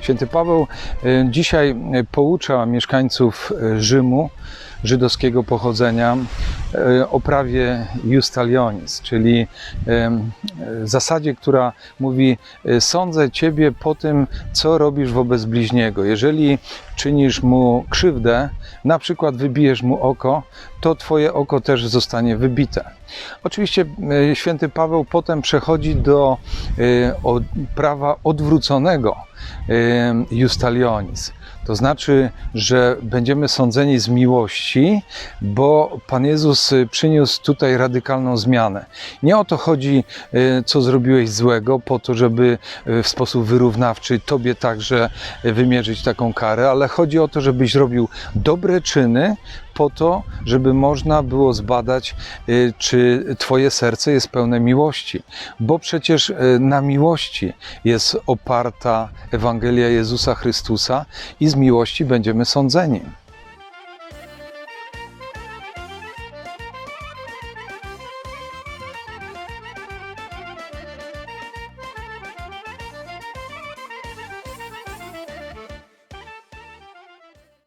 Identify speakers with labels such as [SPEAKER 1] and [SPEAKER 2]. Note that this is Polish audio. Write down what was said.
[SPEAKER 1] Święty Paweł y, dzisiaj y, poucza mieszkańców y, Rzymu żydowskiego pochodzenia o prawie Justalionis, czyli zasadzie, która mówi: Sądzę ciebie po tym, co robisz wobec bliźniego. Jeżeli czynisz mu krzywdę, na przykład wybijesz mu oko, to twoje oko też zostanie wybite. Oczywiście święty Paweł potem przechodzi do prawa odwróconego Justalionis. To znaczy, że będziemy sądzeni z miłości, bo Pan Jezus y, przyniósł tutaj radykalną zmianę. Nie o to chodzi, y, co zrobiłeś złego, po to, żeby y, w sposób wyrównawczy Tobie także wymierzyć taką karę, ale chodzi o to, żebyś robił dobre czyny po to, żeby można było zbadać, y, czy Twoje serce jest pełne miłości. Bo przecież y, na miłości jest oparta Ewangelia Jezusa Chrystusa i z miłości będziemy sądzeni.